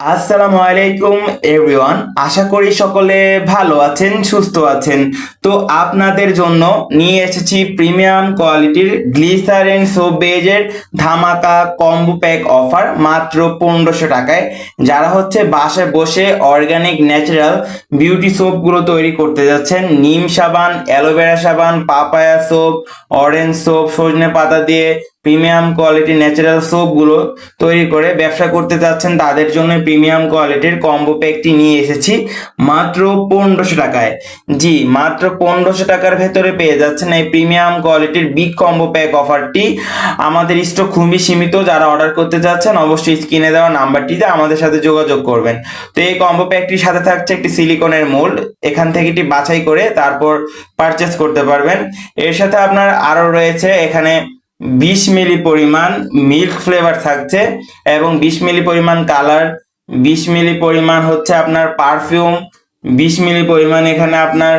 আসসালামু আলাইকুম এভরিওয়ান আশা করি সকলে ভালো আছেন, সুস্থ আছেন। তো আপনাদের জন্য নিয়ে এসেছি প্রিমিয়াম কোয়ালিটির গ্লিসারেন সোপ বেজের ধামাকা কম্বো প্যাক অফার, মাত্র পনেরোশো টাকায়। যারা হচ্ছে বাসায় বসে অর্গানিক, ন্যাচারাল বিউটি সোপগুলো তৈরি করতে যাচ্ছেন, নিম সাবান, অ্যালোভেরা সাবান, পাপায়া সোপ, অরেঞ্জ সোপ, সজনে পাতা দিয়ে প্রিমিয়াম কোয়ালিটি ন্যাচারাল সোপগুলো তৈরি করে ব্যবসা করতে চাচ্ছেন, তাদের জন্য প্রিমিয়াম কোয়ালিটির কম্বো প্যাকটি নিয়ে এসেছি মাত্র পনেরোশো টাকায়। জি, মাত্র পনেরোশো টাকার ভেতরে পেয়ে যাচ্ছেন এই প্রিমিয়াম কোয়ালিটির বিগ কম্বো প্যাক অফারটি। আমাদের স্টক খুবই সীমিত, যারা অর্ডার করতে চাচ্ছেন অবশ্যই স্ক্রিনে দেওয়া নাম্বারটিতে আমাদের সাথে যোগাযোগ করবেন। তো এই কম্বো প্যাকটির সাথে থাকছে একটি সিলিকনের মোল্ড, এখান থেকে এটি বাছাই করে তারপর পারচেস করতে পারবেন। এর সাথে আপনার আরও রয়েছে এখানে বিশ মিলি পরিমাণ মিল্ক ফ্লেভার থাকছে এবং বিশ মিলি পরিমাণ কালার বিশ মিলি পরিমাণ হচ্ছে আপনার পারফিউম বিশ মিলি পরিমাণ এখানে আপনার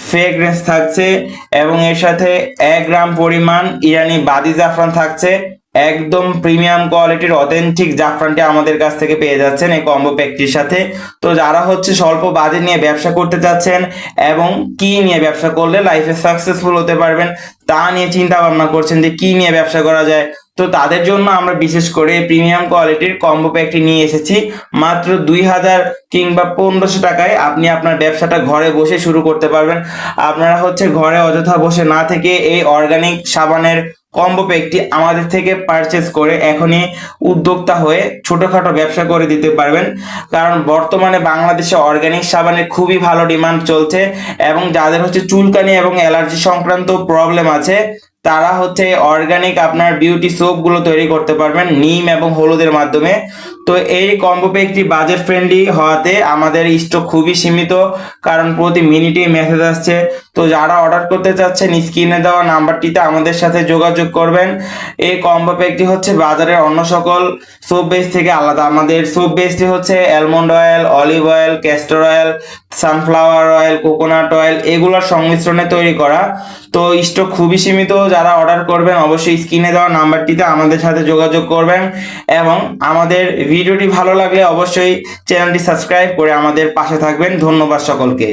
ফ্রেগরেন্স থাকছে এবং এর সাথে এক গ্রাম পরিমাণ ইরানি বাদি জাফরান থাকছে। একদম প্রিমিয়াম কোয়ালিটির অথেন্টিক জাফরানটি আমাদের কাছ থেকে পেয়ে যাচ্ছেন এই কম্বো প্যাকটির সাথে। তো যারা হচ্ছে স্বল্প বাজেট নিয়ে ব্যবসা করতে চাচ্ছেন এবং কি নিয়ে ব্যবসা করলে লাইফে সাকসেসফুল হতে পারবেন, তা নিয়ে চিন্তা ভাবনা করছেন যে কি নিয়ে ব্যবসা করা যায়, তো তাদের জন্য আমরা বিশেষ করে প্রিমিয়াম কোয়ালিটির কম্বো প্যাকটি নিয়ে এসেছি। মাত্র দুই হাজার কিংবা পনেরোশো টাকায় আপনি আপনার ব্যবসাটা ঘরে বসে শুরু করতে পারবেন। আপনারা হচ্ছে ঘরে অযথা বসে না থেকে এই অর্গানিক সাবানের কম্বো প্যাকটি আমাদের থেকে পারচেস করে এখনই উদ্যোক্তা হয়ে ছোটখাটো ব্যবসা করে দিতে পারবেন। কারণ বর্তমানে বাংলাদেশে অর্গানিক সাবানের খুবই ভালো ডিমান্ড চলছে এবং যাদের হচ্ছে চুলকানি এবং অ্যালার্জি সংক্রান্ত প্রবলেম আছে তারা হচ্ছে অর্গানিক আপনার বিউটি সোপগুলো তৈরি করতে পারবেন, নিম এবং হলুদের মাধ্যমে। তো এই কম্বো প্যাকটি বাজেট ফ্রেন্ডলি হওয়াতে আমাদের স্টক খুবই সীমিত, কারণ প্রতি মিনিটে মেসেজ আসছে। তো যারা অর্ডার করতে চাচ্ছেন স্ক্রিনে দেওয়া নাম্বারটিতে আমাদের সাথে যোগাযোগ করবেন। এই কম্বো প্যাকটি হচ্ছে বাজারের অন্য সকল সোপ বেস থেকে আলাদা। আমাদের সোপ বেসটি হচ্ছে almond oil olive oil castor oil sunflower oil coconut oil এগুলোর সংমিশ্রণে তৈরি করা। তো স্টক খুবই সীমিত, যারা অর্ডার করবেন অবশ্যই স্ক্রিনে দেওয়া নাম্বারটিতে আমাদের সাথে যোগাযোগ করবেন এবং আমাদের ভিডিওটি ভালো লাগলে অবশ্যই চ্যানেলটি সাবস্ক্রাইব করে আমাদের পাশে থাকবেন। ধন্যবাদ সকলকে।